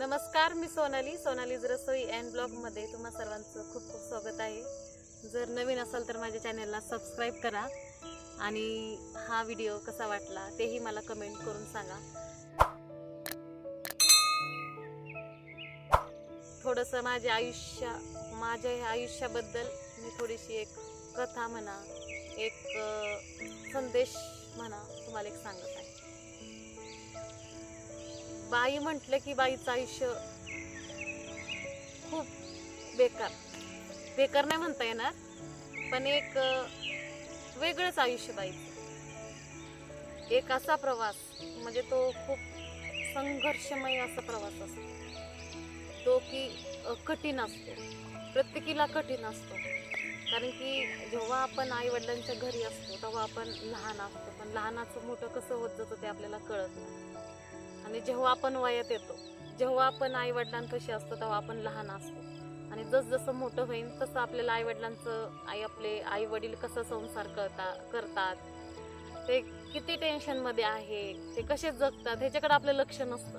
नमस्कार मी सोनाली. सोनालीज रसोई अँड ब्लॉगमध्ये तुम्हा सर्वांचं खूप खूप स्वागत आहे. जर नवीन असाल तर माझ्या चॅनलला सबस्क्राईब करा आणि हा व्हिडिओ कसा वाटला तेही मला कमेंट करून सांगा. थोडंसं माझ्या आयुष्या माझ्या ह्या आयुष्याबद्दल मी थोडीशी एक कथा म्हणा एक संदेश म्हणा तुम्हाला एक सांगत आहे. बाई म्हटलं की बाईचं आयुष्य खूप बेकार. बेकार नाही म्हणता येणार पण एक वेगळंच आयुष्य बाईचं. एक असा प्रवास म्हणजे तो खूप संघर्षमय असा प्रवास असतो. तो की कठीण असतो. प्रत्येकीला कठीण असतो. कारण की जेव्हा आपण आई वडिलांच्या घरी असतो तेव्हा आपण लहान असतो. पण लहानाचं मोठं कसं होत जातं ते आपल्याला कळत नाही. आणि जेव्हा आपण वयात येतो जेव्हा आपण आई वडिलांपाशी असतो तेव्हा आपण लहान असतो. आणि जसजसं मोठं होईल तसं आपल्याला आई वडिलांचं आई आपले आई वडील कसं संसार करता करतात ते किती टेन्शनमध्ये आहे ते कसे जगतात ह्याच्याकडे आपलं लक्ष नसतं.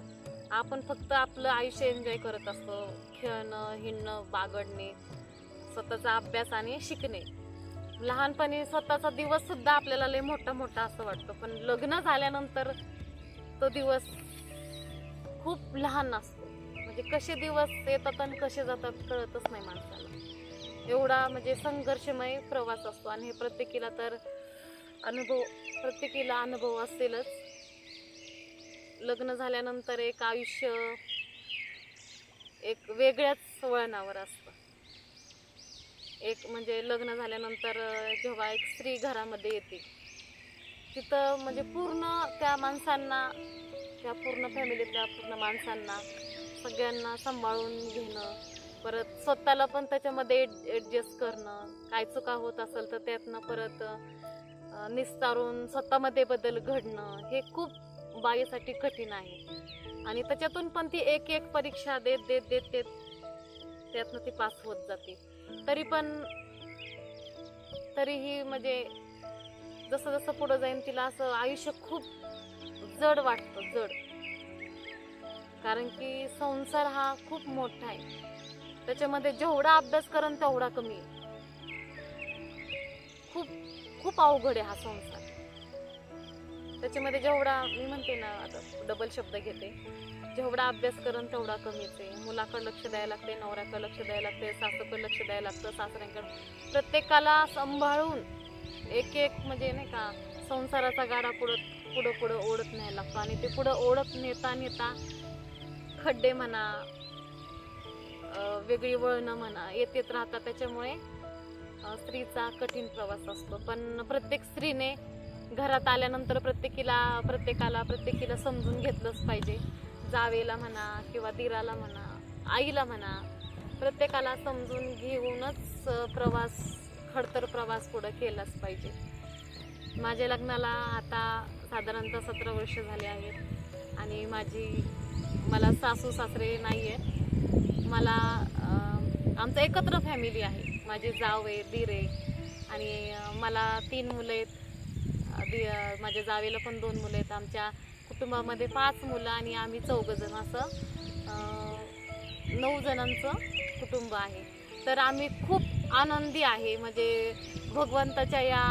आपण फक्त आपलं आयुष्य एन्जॉय करत असतो खेळणं हिंडणं बागडणे स्वतःचा अभ्यास आणि शिकणे. लहानपणी स्वतःचा दिवस सुद्धा आपल्याला लय मोठा मोठा असं वाटतं पण लग्न झाल्यानंतर तो दिवस खूप लहान असतो. म्हणजे कसे दिवस येतात आणि कसे जातात कळतच नाही माणसाला. एवढा म्हणजे संघर्षमय प्रवास असतो आणि हे प्रत्येकीला तर अनुभव प्रत्येकीला अनुभव असेलच. लग्न झाल्यानंतर एक आयुष्य एक वेगळ्याच वळणावर असतं. एक म्हणजे लग्न झाल्यानंतर जेव्हा एक स्त्री घरामध्ये येते तिथं म्हणजे पूर्ण त्या माणसांना ह्या पूर्ण फॅमिलीतल्या पूर्ण माणसांना सगळ्यांना सांभाळून घेणं परत स्वतःला पण त्याच्यामध्ये ॲडजस्ट करणं काय चुका होत असेल तर त्यातनं परत निस्तारून स्वतःमध्ये बदल घडणं हे खूप बाईसाठी कठीण आहे. आणि त्याच्यातून पण ती एक एक परीक्षा देत देत देत देत त्यातनं ती पास होत जाते. तरी पण तरीही म्हणजे जसं जसं पुढं जाईन तिला असं आयुष्य खूप जड वाटतं जड. कारण की संसार हा खूप मोठा आहे. त्याच्यामध्ये जेवढा अभ्यास करण तेवढा कमी आहे. खूप खूप अवघड आहे हा संसार. त्याच्यामध्ये जेवढा मी म्हणते ना आता डबल शब्द घेते. जेवढा अभ्यास करण तेवढा कमीच आहे. मुलाकडे लक्ष द्यायला लागते नवऱ्याकडे लक्ष द्यायला लागते सासूकडे लक्ष द्यायला लागतं सासऱ्यांकडे. प्रत्येकाला सांभाळून एक एक म्हणजे नाही का संसाराचा गाडा पुढं पुढं पुढं ओढत नाही लागतो. आणि ते पुढं ओढत नेता नेता खड्डे म्हणा वेगळी वळणं म्हणा येत येत राहतात. त्याच्यामुळे स्त्रीचा कठीण प्रवास असतो. पण प्रत्येक स्त्रीने घरात आल्यानंतर प्रत्येकीला प्रत्येकाला प्रत्येकीला समजून घेतलंच पाहिजे. जावेला म्हणा किंवा दिराला म्हणा आईला म्हणा प्रत्येकाला समजून घेऊनच प्रवास खडतर प्रवास पुढं केलाच पाहिजे. माझ्या लग्नाला आता साधारणतः सतरा वर्ष झाले आहेत. आणि माझी मला सासू सासरे नाही आहेत मला आमचं एकत्र फॅमिली आहे. माझी जाव आहे दीर आहे आणि मला तीन मुलं आहेत. दि माझ्या जावेला पण दोन मुलं आहेत. आमच्या कुटुंबामध्ये पाच मुलं आणि आम्ही चौघजण. असं नऊ जणांचं कुटुंब आहे. तर आम्ही खूप आनंदी आहे. म्हणजे भगवंताच्या या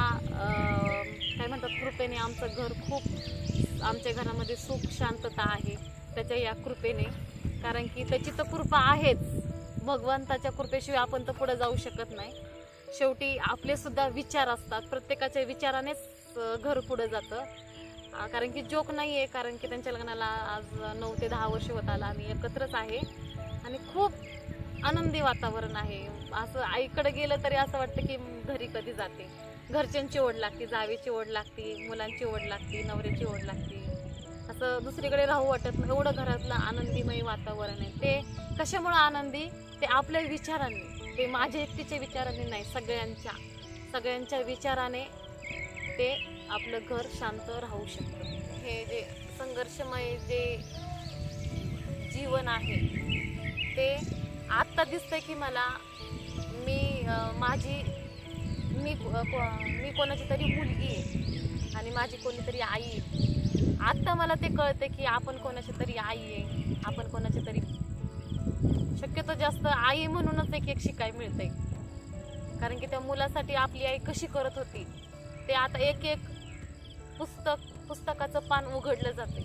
काय म्हणतात कृपेने आमचं घर खूप आमच्या घरामध्ये सुख शांतता आहे. त्याच्या या कृपेने. कारण की त्याची तर कृपा आहेच. भगवंताच्या कृपेशिवाय आपण तर पुढे जाऊ शकत नाही. शेवटी आपले सुद्धा विचार असतात. प्रत्येकाच्या विचारानेच घर पुढे जातं. कारण की जोक नाही आहे कारण की त्यांच्या लग्नाला आज नऊ ते दहा वर्ष होत आला. आम्ही एकत्रच आहे. आणि खूप आनंदी वातावरण आहे. असं आईकडे गेलं तरी असं वाटतं की घरी कधी जाते. घरच्यांची ओढ लागते जावेची ओढ लागते मुलांची ओढ लागते नवऱ्याची ओढ लागते. असं दुसरीकडे राहू वाटत नाही. एवढं घरातलं आनंदीमय वातावरण आहे. ते कशामुळं आनंदी? ते आपल्या विचारांनी. ते माझ्या एकटीच्या विचारांनी नाही सगळ्यांच्या. सगळ्यांच्या विचाराने ते आपलं घर शांत राहू शकतं. हे जे संघर्षमय जे जीवन आहे ते आत्ता दिसतंय की मला मी माझी मी मी कोणाची तरी मुलगी आहे. आणि माझी कोणीतरी आई आहे. आत्ता मला ते कळतं की आपण कोणाची तरी आई आहे. आपण कोणाची तरी शक्यतो जास्त आई म्हणूनच एक एक शिकाय मिळते कारण की त्या मुलासाठी आपली आई कशी करत होती ते आता एक एक पुस्तक पुस्तकाचं पान उघडलं जाते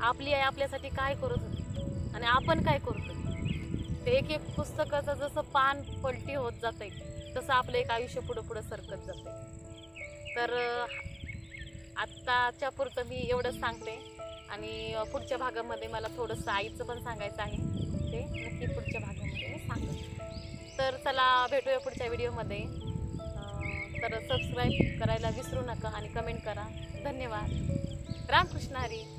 आपली आई आपल्यासाठी काय करत होती आणि आपण काय करतो ते एक एक पुस्तकाचं जसं पान पलटी होत जाते तसं आपलं एक आयुष्य पुढं पुढं सरकत जाते. तर आत्ताच्या पुरतं मी एवढंच सांगते. आणि पुढच्या भागामध्ये मला थोडंसं आईचं पण सांगायचं आहे. ते नक्की पुढच्या भागामध्ये मी सांगते. तर चला भेटूया पुढच्या व्हिडिओमध्ये. तर सबस्क्राईब करायला विसरू नका आणि कमेंट करा. धन्यवाद. रामकृष्ण हरी.